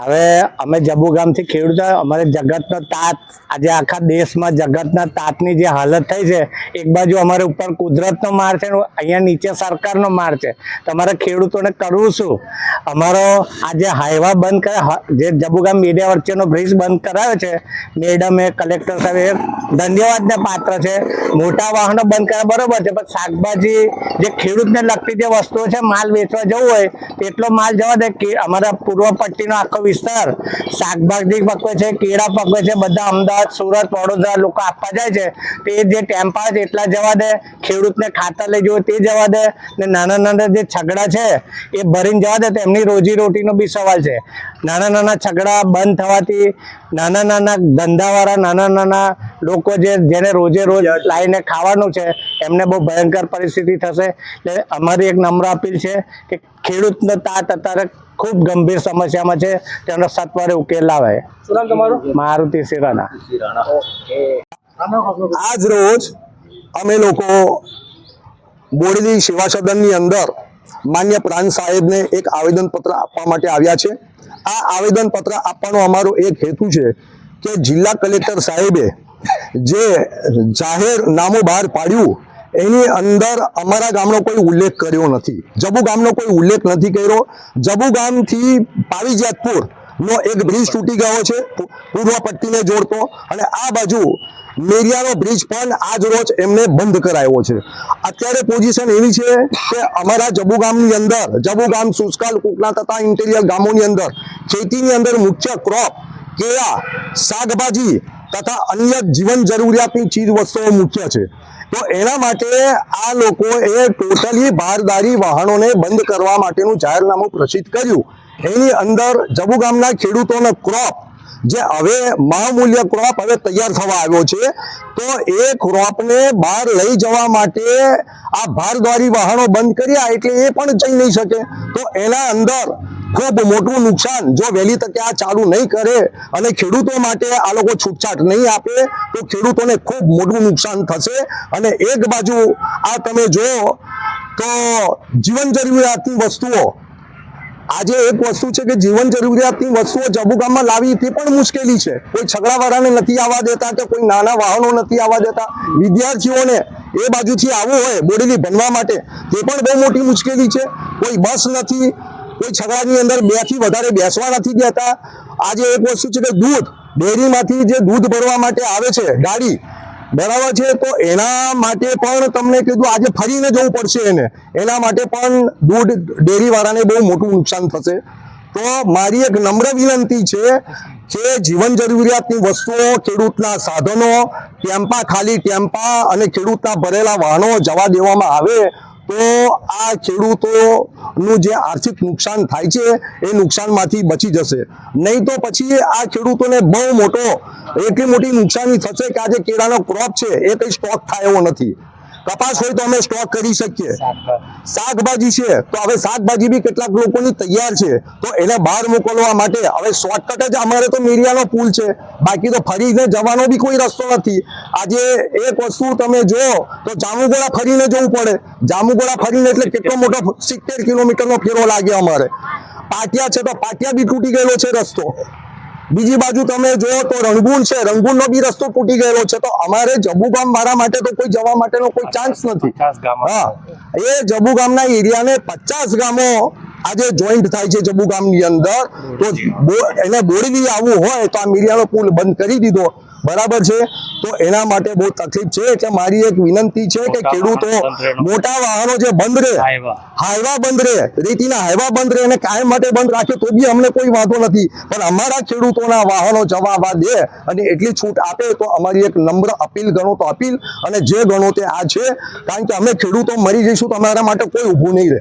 હવે અમે જબુ ગામથી ખેડૂત અમારે જગતનો તાત, આજે આખા દેશમાં જગતના તાતની જે હાલત થઈ છે, એક બાજુ અમારે ઉપર કુદરતનો માર છે અહીંયા નીચે સરકારનો માર છે. તમારે ખેડૂતોને કરવું શું અમારો આજે હાઈવા બંધ કરે જે જબુગામ મીડિયા વચ્ચેનો બ્રિજ બંધ કરાવ્યો છે, મેડમે કલેક્ટર સાહેબ ધન્યવાદને પાત્ર છે. મોટા વાહનો બંધ કર્યા, બરોબર છે, પણ શાકભાજી જે ખેડૂતને લગતી જે વસ્તુઓ છે, માલ વેચવા જવું હોય એટલો માલ જવા દે કે અમારા પૂર્વ પટ્ટીનો આખો વિસ્તાર. શાકભાજી પકવે છે, કેળા પકવે છે, બધા અમદાવાદ, સુરત, વડોદરા લોકો આપવા જાય છે. તે જે ટેમ્પા છે એટલા જવા દે, ખેડૂતને ખાતર લઈ જવું તે જવા દે, ને નાના નાના જે છગડા છે એ ભરીને જવા દે, તો એમની રોજી રોટીનો બી સવાલ છે. નાના નાના છગડા બંધ થવાથી નાના નાના ધંધાવાળા, નાના નાના લોકો જે, જેને રોજે રોજ લાવીને ખાવાનું છે, એમને બહુ ભયંકર પરિસ્થિતિ થશે. એટલે અમારી એક નમ્ર અપીલ છે કે ખેડૂતનો તાત અત્યારે ખૂબ ગંભીર સમસ્યામાં છે. તેનો સત્વરે ઉકેલ લાવે મારુતિ સિરાના. આજ રોજ અમે લોકો બોડેલી સેવા સદનની અંદર માન્ય પ્રાંત સાહેબને એક આવેદન પત્ર આપવા માટે આવ્યા છે. આ આવેદન પત્ર આપવાનો અમારો એક હેતુ છે કે જિલ્લા કલેક્ટર સાહેબે જે જાહેર નામું બહાર પાડ્યું એની અંદર અમારા ગામનો કોઈ ઉલ્લેખ કર્યો નથી. જબુ ગામનો કોઈ ઉલ્લેખ નથી કર્યો. જબુ ગામથી પાવીજાતપુર નો એક બ્રિજ તૂટી ગયો છે. પૂર્વ પટ્ટીને જોડતો. અને આ બાજુ મેરિયાનો બ્રિજ પણ આજ રોજ એમને બંધ કરાયો છે. અત્યારે પોઝિશન એવી છે કે અમારા જબુ ગામની અંદર, જબુ ગામ સુસ્કાલ કુકના તથા ઇન્ટિરિયર ગામોની અંદર, ખેતીની અંદર મુખ્ય ક્રોપ કેળા, શાકભાજી તથા અન્ય જીવન જરૂરિયાતની ચીજ વસ્તુઓ મુખ્ય છે. તો એના માટે આ લોકોએ ટોટલી ભારદારી વાહનોને બંધ કરવા માટેનું જાહેરનામું પ્રસિદ્ધ કર્યું. એની અંદર જબુ ગામના ખેડૂતોનો ક્રોપ જે હવે મહામૂલ્ય ક્રોપ હવે તૈયાર થવા આવ્યો છે, તો એ ક્રોપને બહાર લઈ જવા માટે આ ભારદ્વારી વાહનો બંધ કર્યા એટલે એ પણ જઈ નહીં શકે. તો એના અંદર ખૂબ મોટું નુકસાન. જો વહેલી તકે આ ચાલુ નહીં કરે અને ખેડૂતો માટે આ લોકો છૂટછાટ નહીં આપે, તો ખેડૂતોને ખૂબ મોટું નુકસાન થશે. અને એક બાજુ આ તમે જો તો જીવન જરૂરિયાતની વસ્તુઓ. આજે એક વસ્તુ છે કે જીવન જરૂરિયાતની વસ્તુઓ જબુગામમાં લાવી તે પણ મુશ્કેલી છે. કોઈ છગડાવાળાને નથી આવવા દેતા કે કોઈ નાના વાહનો નથી આવવા દેતા. વિદ્યાર્થીઓને એ બાજુથી આવવું હોય બોડેલી ભણવા માટે, તે પણ બહુ મોટી મુશ્કેલી છે. કોઈ બસ નથી કોઈ છગડાની અંદર બેથી વધારે બેસવા નથી દેતા. આજે એક વસ્તુ છે કે દૂધ, ડેરીમાંથી જે દૂધ ભરવા માટે આવે છે, ગાડી, બરાબર છે? તો એના માટે પણ તમને કીધું, આજે ફરીને જવું પડશે એને. એના માટે પણ દૂધ ડેરીવાળાને બહુ મોટું નુકસાન થશે. તો મારી એક નમ્ર વિનંતી છે કે જીવન જરૂરિયાતની વસ્તુઓ, ખેડૂતના સાધનો, ટેમ્પા ખાલી ટેમ્પા અને ખેડૂતના ભરેલા વાહનો જવા દેવામાં આવે. તો આ ખેડૂતોનું જે આર્થિક નુકસાન થાય છે, એ નુકસાનમાંથી બચી જશે. નહીં તો પછી આ ખેડૂતોને બહુ મોટો, એટલી મોટી નુકસાની થશે કે આજે કેળાનો ક્રોપ છે, એ કંઈ સ્ટોક થાય એવો નથી. કપાસ હોય તો અમે સ્ટોક કરી શકીએ. શાકભાજી છે, તો હવે શાકભાજી બી કેટલાક લોકોની તૈયાર છે, તો એને બહાર મોકલવા માટે. હવે શોર્ટકટ જ અમારે તો મીડિયાનો પુલ છે. બાકી તો ફરીને જવાનો બી કોઈ રસ્તો નથી. આજે એક વસ્તુ તમે જો તો જામુગોળા ફરીને જવું પડે. જામુગોળા ફરીને એટલે કેટલો મોટો સિત્તેર કિલોમીટરનો ફેરો લાગે અમારે. પાટિયા છે તો પાટિયા બી તૂટી ગયેલો છે રસ્તો. બીજી બાજુ તમે જો તો રંગૂન છે રંગૂનનો બી રસ્તો તૂટી ગયેલો છે. તો અમારે જબુગામ વાળા માટે તો કોઈ જવા માટેનો કોઈ ચાન્સ નથી. હા એ જબુ ગામના એરિયાને પચાસ ગામો આજે જોઈન્ટ થાય છે જબુ ગામની અંદર. તો એને બોરડી આવવું હોય તો આ મીડિયાનો પુલ બંધ કરી દીધો. બરાબર છે? તો એના માટે બહુ તકલીફ છે એટલે મારી એક વિનંતી છે કે ખેડૂતો મોટા વાહનો જે બંધ રહે હાઈવા. બંધ રહે રેતીના હાઈવા બંધ રહે અને કાયમ માટે બંધ રાખે તો બી અમને કોઈ વાંધો નથી. પણ અમારા ખેડૂતોના વાહનો જવા દે અને એટલી છૂટ આપે તો અમારી એક નમ્ર અપીલ ગણો તો અપીલ અને જે ગણો તે આ છે કારણ કે અમે ખેડૂતો મરી જઈશું તો અમારા માટે કોઈ ઊભું નહીં રહે.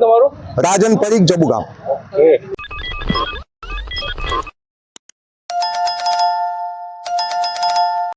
તમારું? રાજન પરીખ જબુગામ.